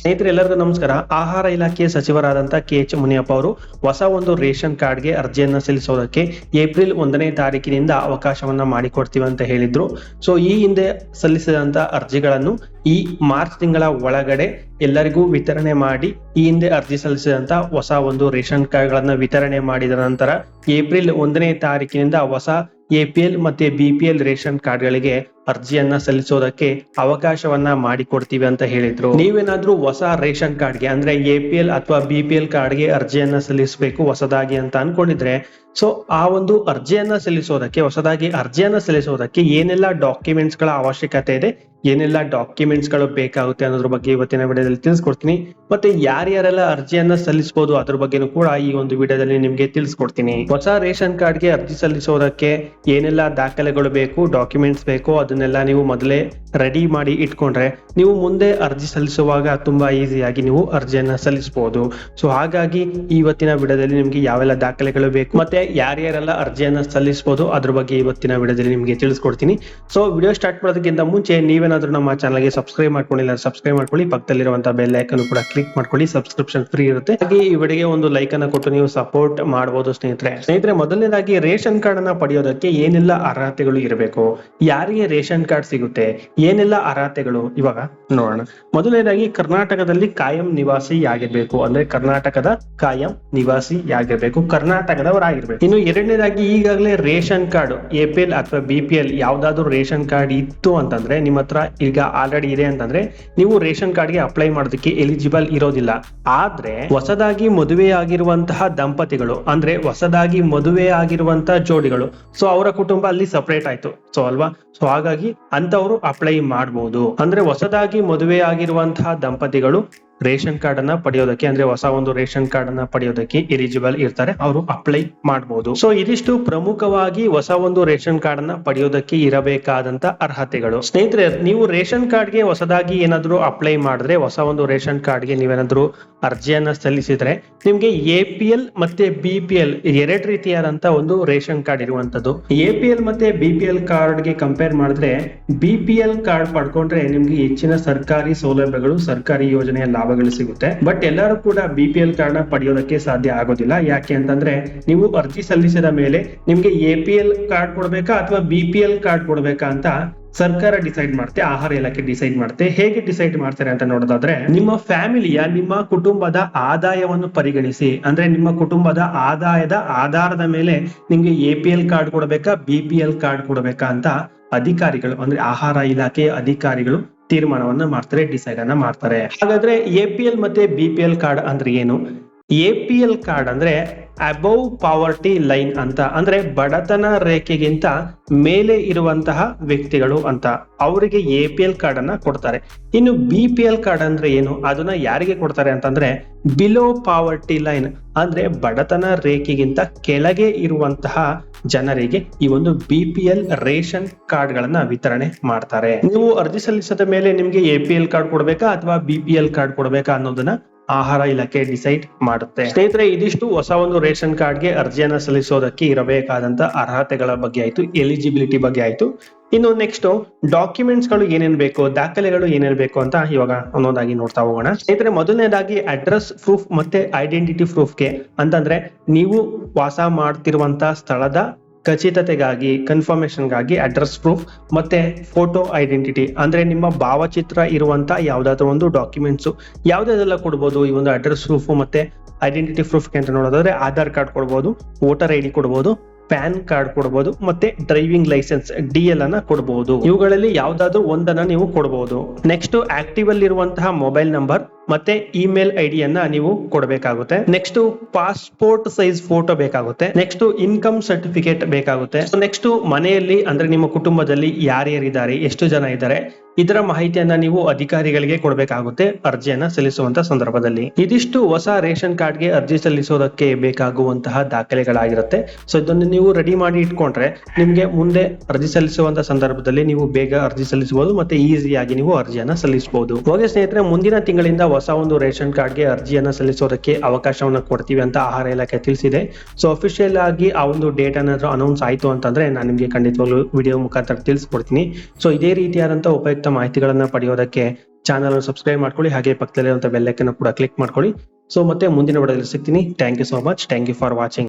ಸ್ನೇಹಿತರೆ, ಎಲ್ಲರಿಗೂ ನಮಸ್ಕಾರ. ಆಹಾರ ಇಲಾಖೆ ಸಚಿವರಾದಂತಹ ಕೆ ಎಚ್ ಮುನಿಯಪ್ಪ ಅವರು ಹೊಸ ಒಂದು ರೇಷನ್ ಕಾರ್ಡ್ಗೆ ಅರ್ಜಿಯನ್ನ ಸಲ್ಲಿಸೋದಕ್ಕೆ ಏಪ್ರಿಲ್ ಒಂದನೇ ತಾರೀಕಿನಿಂದ ಅವಕಾಶವನ್ನ ಮಾಡಿಕೊಡ್ತೀವಿ ಅಂತ ಹೇಳಿದ್ರು. ಸೊ, ಈ ಹಿಂದೆ ಸಲ್ಲಿಸಿದಂತ ಅರ್ಜಿಗಳನ್ನು ಈ ಮಾರ್ಚ್ ತಿಂಗಳ ಒಳಗಡೆ ಎಲ್ಲರಿಗೂ ವಿತರಣೆ ಮಾಡಿ, ಈ ಹಿಂದೆ ಅರ್ಜಿ ಸಲ್ಲಿಸಿದಂತ ಹೊಸ ಒಂದು ರೇಷನ್ ಕಾರ್ಡ್ಗಳನ್ನ ವಿತರಣೆ ಮಾಡಿದ ನಂತರ ಏಪ್ರಿಲ್ ಒಂದನೇ ತಾರೀಕಿನಿಂದ ಹೊಸ ಎಪಿಎಲ್ ಮತ್ತೆ ಬಿಪಿಎಲ್ ರೇಷನ್ ಕಾರ್ಡ್ಗಳಿಗೆ ಅರ್ಜಿಯನ್ನ ಸಲ್ಲಿಸೋದಕ್ಕೆ ಅವಕಾಶವನ್ನ ಮಾಡಿಕೊಡ್ತೀವಿ ಅಂತ ಹೇಳಿದ್ರು. ನೀವೇನಾದ್ರೂ ಹೊಸ ರೇಷನ್ ಕಾರ್ಡ್ಗೆ ಅಂದ್ರೆ ಎಪಿಎಲ್ ಅಥವಾ ಬಿಪಿಎಲ್ ಕಾರ್ಡ್ಗೆ ಅರ್ಜಿಯನ್ನ ಸಲ್ಲಿಸಬೇಕು ಹೊಸದಾಗಿ ಅಂತ ಅನ್ಕೊಂಡಿದ್ರೆ ಸೊ ಆ ಒಂದು ಅರ್ಜಿಯನ್ನ ಸಲ್ಲಿಸೋದಕ್ಕೆ, ಹೊಸದಾಗಿ ಅರ್ಜಿಯನ್ನ ಸಲ್ಲಿಸೋದಕ್ಕೆ ಏನೆಲ್ಲ ಡಾಕ್ಯುಮೆಂಟ್ಸ್ಗಳ ಅವಶ್ಯಕತೆ ಇದೆ, ಏನೆಲ್ಲ ಡಾಕ್ಯುಮೆಂಟ್ಸ್ಗಳು ಬೇಕಾಗುತ್ತೆ ಅನ್ನೋದ್ರ ಬಗ್ಗೆ ಇವತ್ತಿನ ವಿಡಿಯೋದಲ್ಲಿ ತಿಳಿಸ್ಕೊಡ್ತೀನಿ. ಮತ್ತೆ ಯಾರ್ಯಾರೆಲ್ಲ ಅರ್ಜಿಯನ್ನ ಸಲ್ಲಿಸಬಹುದು ಅದ್ರ ಬಗ್ಗೆನೂ ಕೂಡ ಈ ಒಂದು ವಿಡಿಯೋದಲ್ಲಿ ನಿಮ್ಗೆ ತಿಳಿಸ್ಕೊಡ್ತೀನಿ. ಹೊಸ ರೇಷನ್ ಕಾರ್ಡ್ಗೆ ಅರ್ಜಿ ಸಲ್ಲಿಸೋದಕ್ಕೆ ಏನೆಲ್ಲ ದಾಖಲೆಗಳು ಬೇಕು ಡಾಕ್ಯುಮೆಂಟ್ಸ್ ಬೇಕು, ಅದನ್ನೆಲ್ಲ ನೀವು ಮೊದಲೇ ರೆಡಿ ಮಾಡಿ ಇಟ್ಕೊಂಡ್ರೆ ನೀವು ಮುಂದೆ ಅರ್ಜಿ ಸಲ್ಲಿಸುವಾಗ ತುಂಬಾ ಈಸಿಯಾಗಿ ನೀವು ಅರ್ಜಿಯನ್ನ ಸಲ್ಲಿಸಬಹುದು ಸೊ ಹಾಗಾಗಿ ಇವತ್ತಿನ ವಿಡಿಯೋದಲ್ಲಿ ನಿಮ್ಗೆ ಯಾವೆಲ್ಲ ದಾಖಲೆಗಳು ಬೇಕು, ಮತ್ತೆ ಯಾರ್ಯಾರೆಲ್ಲ ಅರ್ಜಿಯನ್ನ ಸಲ್ಲಿಸಬಹುದು ಅದ್ರ ಬಗ್ಗೆ ಇವತ್ತಿನ ವಿಡಿಯೋದಲ್ಲಿ ನಿಮಗೆ ತಿಳಿಸ್ಕೊಡ್ತೀನಿ. ಸೊ ವಿಡಿಯೋ ಸ್ಟಾರ್ಟ್ ಮಾಡೋದಕ್ಕಿಂತ ಮುಂಚೆ ನೀವೇನಾದ್ರೂ ನಮ್ಮ ಚಾನಲ್ಗೆ ಸಬ್ಸ್ಕ್ರೈಬ್ ಮಾಡ್ಕೊಂಡಿಲ್ಲ ಸಬ್ಸ್ಕ್ರೈಬ್ ಮಾಡ್ಕೊಳ್ಳಿ. ಪಕ್ಕದಲ್ಲಿರುವಂತಹ ಬೆಲ್ ಐಕನ್ ಕೂಡ ಕ್ಲಿಕ್ ಮಾಡ್ಕೊಳ್ಳಿ. ಸಬ್ಸ್ಕ್ರಿಪ್ಷನ್ ಫ್ರೀ ಇರುತ್ತೆ. ಹಾಗೆ ಈ ವಿಡಿಯೋಗೆ ಒಂದು ಲೈಕ್ ಅನ್ನ ಕೊಟ್ಟು ನೀವು ಸಪೋರ್ಟ್ ಮಾಡಬಹುದು ಸ್ನೇಹಿತರೆ. ಸ್ನೇಹಿತರೆ, ಮೊದಲನೇದಾಗಿ ರೇಷನ್ ಕಾರ್ಡ್ ಅನ್ನ ಪಡೆಯೋದಕ್ಕೆ ಏನೆಲ್ಲ ಅರ್ಹತೆಗಳು ಇರಬೇಕು? ಯಾರಿಗೆ ರೇಷನ್ ಕಾರ್ಡ್ ಸಿಗುತ್ತೆ? ಏನೆಲ್ಲ ಅರ್ಹತೆಗಳು? ಇವಾಗ ನೋಡೋಣ. ಮೊದಲನೇದಾಗಿ ಕರ್ನಾಟಕದಲ್ಲಿ ಕಾಯಂ ನಿವಾಸಿ ಯಾಗಿರ್ಬೇಕು ಅಂದ್ರೆ ಕರ್ನಾಟಕದ ಕಾಯಂ ನಿವಾಸಿ ಆಗಿರ್ಬೇಕು ಕರ್ನಾಟಕದವರಾಗಿರ್ಬೇಕು ಇನ್ನು ಎರಡನೇದಾಗಿ ಈಗಾಗಲೇ ರೇಷನ್ ಕಾರ್ಡ್ ಎಪಿಎಲ್ ಅಥವಾ ಬಿ ಪಿ ಎಲ್ ಯಾವ್ದಾದ್ರು ರೇಷನ್ ಕಾರ್ಡ್ ಇತ್ತು ಅಂತಂದ್ರೆ ನಿಮ್ಮ ಹತ್ರ ಈಗ ಆಲ್ರೆಡಿ ಇದೆ ಅಂತಂದ್ರೆ ನೀವು ರೇಷನ್ ಕಾರ್ಡ್ಗೆ ಅಪ್ಲೈ ಮಾಡೋದಕ್ಕೆ ಎಲಿಜಿಬಲ್ ಇರೋದಿಲ್ಲ. ಆದ್ರೆ ಹೊಸದಾಗಿ ಮದುವೆ ಆಗಿರುವಂತಹ ದಂಪತಿಗಳು, ಅಂದ್ರೆ ಹೊಸದಾಗಿ ಮದುವೆ ಆಗಿರುವಂತಹ ಜೋಡಿಗಳು ಸೊ ಅವರ ಕುಟುಂಬ ಅಲ್ಲಿ ಸಪರೇಟ್ ಆಯ್ತು. ಸೊ ಅಲ್ವಾ? ಸೊ ಹಾಗಾಗಿ ಅಂತವರು ಅಪ್ಲೈ ಮಾಡಬಹುದು ಅಂದ್ರೆ ಹೊಸದಾಗಿ ಮದುವೆ ಆಗಿರುವಂತಹ ದಂಪತಿಗಳು ರೇಷನ್ ಕಾರ್ಡ್ ಅನ್ನ ಪಡೆಯೋದಕ್ಕೆ, ಅಂದ್ರೆ ಹೊಸ ಒಂದು ರೇಷನ್ ಕಾರ್ಡ್ ಅನ್ನ ಪಡೆಯೋದಕ್ಕೆ ಎಲಿಜಿಬಲ್ ಇರ್ತಾರೆ. ಅವರು ಅಪ್ಲೈ ಮಾಡಬಹುದು ಸೊ ಇದಿಷ್ಟು ಪ್ರಮುಖವಾಗಿ ಹೊಸ ಒಂದು ರೇಷನ್ ಕಾರ್ಡ್ ಅನ್ನ ಪಡೆಯೋದಕ್ಕೆ ಇರಬೇಕಾದಂತ ಅರ್ಹತೆಗಳು. ಸ್ನೇಹಿತರೆ, ನೀವು ರೇಷನ್ ಕಾರ್ಡ್ಗೆ ಹೊಸದಾಗಿ ಏನಾದ್ರು ಅಪ್ಲೈ ಮಾಡಿದ್ರೆ, ಹೊಸ ಒಂದು ರೇಷನ್ ಕಾರ್ಡ್ಗೆ ನೀವೇನಾದ್ರೂ ಅರ್ಜಿಯನ್ನ ಸಲ್ಲಿಸಿದ್ರೆ, ನಿಮ್ಗೆ ಎ ಪಿ ಎಲ್ ಮತ್ತೆ ಬಿ ಪಿ ಎಲ್ ಎರಡು ರೀತಿಯಾದಂತ ಒಂದು ರೇಷನ್ ಕಾರ್ಡ್ ಇರುವಂತದ್ದು. ಎ ಪಿ ಎಲ್ ಮತ್ತೆ ಬಿ ಪಿ ಎಲ್ ಕಾರ್ಡ್ಗೆ ಕಂಪೇರ್ ಮಾಡಿದ್ರೆ ಬಿ ಪಿ ಎಲ್ ಕಾರ್ಡ್ ಪಡ್ಕೊಂಡ್ರೆ ನಿಮ್ಗೆ ಹೆಚ್ಚಿನ ಸರ್ಕಾರಿ ಸೌಲಭ್ಯಗಳು, ಸರ್ಕಾರಿ ಯೋಜನೆಯ ಲಾಭಗಳು ಸಿಗುತ್ತೆ. ಬಟ್ ಎಲ್ಲರೂ ಕೂಡ ಬಿ ಪಿ ಎಲ್ ಕಾರ್ಡ್ ಪಡೆಯೋದಕ್ಕೆ ಸಾಧ್ಯ ಆಗೋದಿಲ್ಲ. ಯಾಕೆ ಅಂತಂದ್ರೆ ನೀವು ಅರ್ಜಿ ಸಲ್ಲಿಸಿದ ಮೇಲೆ ನಿಮ್ಗೆ ಎ ಪಿ ಎಲ್ ಕಾರ್ಡ್ ಕೊಡ್ಬೇಕಾ ಅಥವಾ ಬಿ ಪಿ ಎಲ್ ಕಾರ್ಡ್ ಕೊಡ್ಬೇಕಾ ಅಂತ ಸರ್ಕಾರ ಡಿಸೈಡ್ ಮಾಡುತ್ತೆ ಆಹಾರ ಇಲಾಖೆ ಡಿಸೈಡ್ ಮಾಡುತ್ತೆ ಹೇಗೆ ಡಿಸೈಡ್ ಮಾಡ್ತಾರೆ ಅಂತ ನೋಡೋದಾದ್ರೆ ನಿಮ್ಮ ಫ್ಯಾಮಿಲಿಯ ನಿಮ್ಮ ಕುಟುಂಬದ ಆದಾಯವನ್ನು ಪರಿಗಣಿಸಿ. ಅಂದ್ರೆ ನಿಮ್ಮ ಕುಟುಂಬದ ಆದಾಯದ ಆಧಾರದ ಮೇಲೆ ನಿಮ್ಗೆ ಎ ಪಿ ಎಲ್ ಕಾರ್ಡ್ ಕೊಡಬೇಕಾ ಬಿ ಪಿ ಎಲ್ ಕಾರ್ಡ್ ಕೊಡಬೇಕಾ ಅಂತ ಅಧಿಕಾರಿಗಳು, ಅಂದ್ರೆ ಆಹಾರ ಇಲಾಖೆಯ ಅಧಿಕಾರಿಗಳು ತೀರ್ಮಾನವನ್ನ ಮಾಡ್ತಾರೆ ಡಿಸೈಡ್ ಅನ್ನ ಮಾಡ್ತಾರೆ. ಹಾಗಾದ್ರೆ ಎ ಮತ್ತೆ ಬಿ ಕಾರ್ಡ್ ಅಂದ್ರೆ ಏನು? ಎ ಕಾರ್ಡ್ ಅಂದ್ರೆ ಅಬೌವ್ ಪಾವರ್ಟಿ ಲೈನ್ ಅಂತ, ಅಂದ್ರೆ ಬಡತನ ರೇಖೆಗಿಂತ ಮೇಲೆ ಇರುವಂತಹ ವ್ಯಕ್ತಿಗಳು ಅಂತ, ಅವರಿಗೆ ಎ ಪಿ ಎಲ್ ಕಾರ್ಡ್ ಅನ್ನ ಕೊಡ್ತಾರೆ. ಇನ್ನು ಬಿ ಪಿ ಎಲ್ ಕಾರ್ಡ್ ಅಂದ್ರೆ ಏನು? ಅದನ್ನ ಯಾರಿಗೆ ಕೊಡ್ತಾರೆ ಅಂತಂದ್ರೆ ಬಿಲೋ ಪಾವರ್ಟಿ ಲೈನ್ ಅಂದ್ರೆ ಬಡತನ ರೇಖೆಗಿಂತ ಕೆಳಗೆ ಇರುವಂತಹ ಜನರಿಗೆ ಈ ಒಂದು B P L ration card ಗಳನ್ನ ವಿತರಣೆ ಮಾಡ್ತಾರೆ. ನೀವು ಅರ್ಜಿ ಸಲ್ಲಿಸಿದ ಮೇಲೆ ನಿಮ್ಗೆ ಎ ಪಿ ಎಲ್ ಕಾರ್ಡ್ ಕೊಡ್ಬೇಕಾ ಅಥವಾ ಬಿ ಪಿ ಎಲ್ ಕಾರ್ಡ್ ಕೊಡ್ಬೇಕಾ ಅನ್ನೋದನ್ನ ಆಹಾರ ಇಲಾಖೆ ಡಿಸೈಡ್ ಮಾಡುತ್ತೆ. ಸ್ನೇಹಿತರೆ, ಇದಿಷ್ಟು ಹೊಸ ಒಂದು ರೇಷನ್ ಕಾರ್ಡ್ಗೆ ಅರ್ಜಿಯನ್ನ ಸಲ್ಲಿಸೋದಕ್ಕೆ ಇರಬೇಕಾದಂತ ಅರ್ಹತೆಗಳ ಬಗ್ಗೆ ಆಯ್ತು, ಎಲಿಜಿಬಿಲಿಟಿ ಬಗ್ಗೆ ಆಯ್ತು. ಇನ್ನು ನೆಕ್ಸ್ಟ್ ಡಾಕ್ಯುಮೆಂಟ್ಸ್ಗಳು ಏನೇನ್ ಬೇಕು, ದಾಖಲೆಗಳು ಏನೇನ್ ಬೇಕು ಅಂತ ಇವಾಗ ಒಂದೊಂದಾಗಿ ನೋಡ್ತಾ ಹೋಗೋಣ. ಸ್ನೇಹಿತರೆ, ಮೊದಲನೇದಾಗಿ ಅಡ್ರೆಸ್ ಪ್ರೂಫ್ ಮತ್ತೆ ಐಡೆಂಟಿಟಿ ಪ್ರೂಫ್ಗೆ ಅಂತಂದ್ರೆ ನೀವು ವಾಸ ಮಾಡ್ತಿರುವಂತಹ ಸ್ಥಳದ ಖಚಿತತೆಗಾಗಿ ಕನ್ಫರ್ಮೇಷನ್ಗಾಗಿ ಅಡ್ರೆಸ್ ಪ್ರೂಫ್ ಮತ್ತೆ ಫೋಟೋ ಐಡೆಂಟಿಟಿ ಅಂದ್ರೆ ನಿಮ್ಮ ಭಾವಚಿತ್ರ ಇರುವಂತಹ ಯಾವ್ದಾದ್ರು ಒಂದು ಡಾಕ್ಯುಮೆಂಟ್ಸ್ ಯಾವ್ದಾದೆಲ್ಲ ಕೊಡ್ಬೋದು? ಈ ಒಂದು ಅಡ್ರೆಸ್ ಪ್ರೂಫ್ ಮತ್ತೆ ಐಡೆಂಟಿಟಿ ಪ್ರೂಫ್ಗೆ ಅಂತ ನೋಡೋದಾದ್ರೆ ಆಧಾರ್ ಕಾರ್ಡ್ ಕೊಡ್ಬೋದು ವೋಟರ್ ಐ ಡಿ ಕೊಡ್ಬೋದು, ಪ್ಯಾನ್ ಕಾರ್ಡ್ ಕೊಡಬಹುದು ಮತ್ತೆ ಡ್ರೈವಿಂಗ್ ಲೈಸೆನ್ಸ್ ಡಿ ಎಲ್ ಅನ್ನ ಕೊಡಬಹುದು ಇವುಗಳಲ್ಲಿ ಯಾವ್ದಾದ್ರು ಒಂದನ್ನ ನೀವು ಕೊಡಬಹುದು ನೆಕ್ಸ್ಟ್ ಆಕ್ಟಿವ್ ಅಲ್ಲಿ ಇರುವಂತಹ ಮೊಬೈಲ್ ನಂಬರ್ ಮತ್ತೆ ಇಮೇಲ್ ಐಡಿಯನ್ನ ಡಿಯನ್ನ ನೀವು ಕೊಡಬೇಕಾಗುತ್ತೆ. ನೆಕ್ಸ್ಟ್ ಪಾಸ್ಪೋರ್ಟ್ ಸೈಜ್ ಫೋಟೋ ಬೇಕಾಗುತ್ತೆ. ನೆಕ್ಸ್ಟ್ ಇನ್ಕಮ್ ಸರ್ಟಿಫಿಕೇಟ್ ಬೇಕಾಗುತ್ತೆ. ನೆಕ್ಸ್ಟ್ ಮನೆಯಲ್ಲಿ, ಅಂದ್ರೆ ನಿಮ್ಮ ಕುಟುಂಬದಲ್ಲಿ ಯಾರ್ಯಾರಿದ್ದಾರೆ, ಎಷ್ಟು ಜನ ಇದ್ದಾರೆ ಇದರ ಮಾಹಿತಿಯನ್ನ ನೀವು ಅಧಿಕಾರಿಗಳಿಗೆ ಕೊಡಬೇಕಾಗುತ್ತೆ, ಅರ್ಜಿಯನ್ನ ಸಲ್ಲಿಸುವಂತ ಸಂದರ್ಭದಲ್ಲಿ. ಇದಿಷ್ಟು ಹೊಸ ರೇಷನ್ ಕಾರ್ಡ್ಗೆ ಅರ್ಜಿ ಸಲ್ಲಿಸೋದಕ್ಕೆ ಬೇಕಾಗುವಂತಹ ದಾಖಲೆಗಳಾಗಿರುತ್ತೆ. ಸೊ ಇದನ್ನು ನೀವು ರೆಡಿ ಮಾಡಿ ಇಟ್ಕೊಂಡ್ರೆ, ನಿಮ್ಗೆ ಮುಂದೆ ಅರ್ಜಿ ಸಲ್ಲಿಸುವಂತ ಸಂದರ್ಭದಲ್ಲಿ ನೀವು ಬೇಗ ಅರ್ಜಿ ಸಲ್ಲಿಸಬಹುದು ಮತ್ತೆ ಈಸಿಯಾಗಿ ನೀವು ಅರ್ಜಿಯನ್ನ ಸಲ್ಲಿಸಬಹುದು. ಹೋಗಿ ಸ್ನೇಹಿತರೆ, ಮುಂದಿನ ತಿಂಗಳಿಂದ ಹೊಸ ಒಂದು ರೇಷನ್ ಕಾರ್ಡ್ಗೆ ಅರ್ಜಿಯನ್ನ ಸಲ್ಲಿಸೋದಕ್ಕೆ ಅವಕಾಶವನ್ನ ಕೊಡ್ತೀವಿ ಅಂತ ಆಹಾರ ಇಲಾಖೆ ತಿಳಿಸಿದೆ. ಸೊ ಅಫಿಷಿಯಲ್ ಆಗಿ ಆ ಒಂದು ಡೇಟ್ ಏನಾದ್ರು ಅನೌನ್ಸ್ ಆಯ್ತು ಅಂತಂದ್ರೆ ನಾನು ನಿಮಗೆ ಖಂಡಿತವಾಗ್ಲೂ ವಿಡಿಯೋ ಮುಖಾಂತರ ತಿಳಿಸ್ಕೊಡ್ತೀನಿ. ಸೊ ಇದೇ ರೀತಿಯಾದಂತಹ ಉಪಯುಕ್ತ ಮಾಹಿತಿಗಳನ್ನ ಪಡೆಯೋದಕ್ಕೆ ಚಾನಲ್ ಸಬ್ಸ್ಕ್ರೈಬ್ ಮಾಡ್ಕೊಳ್ಳಿ, ಹಾಗೆ ಪಕ್ಕದಲ್ಲಿರುವಂತಹ ಬೆಲ್ಲೈಕನ್ನು ಕೂಡ ಕ್ಲಿಕ್ ಮಾಡ್ಕೊಳ್ಳಿ. ಸೊ ಮತ್ತೆ ಮುಂದಿನ ವಿಡಿಯೋದಲ್ಲಿ ಸಿಗ್ತೀನಿ. Thank you so much thank you for watching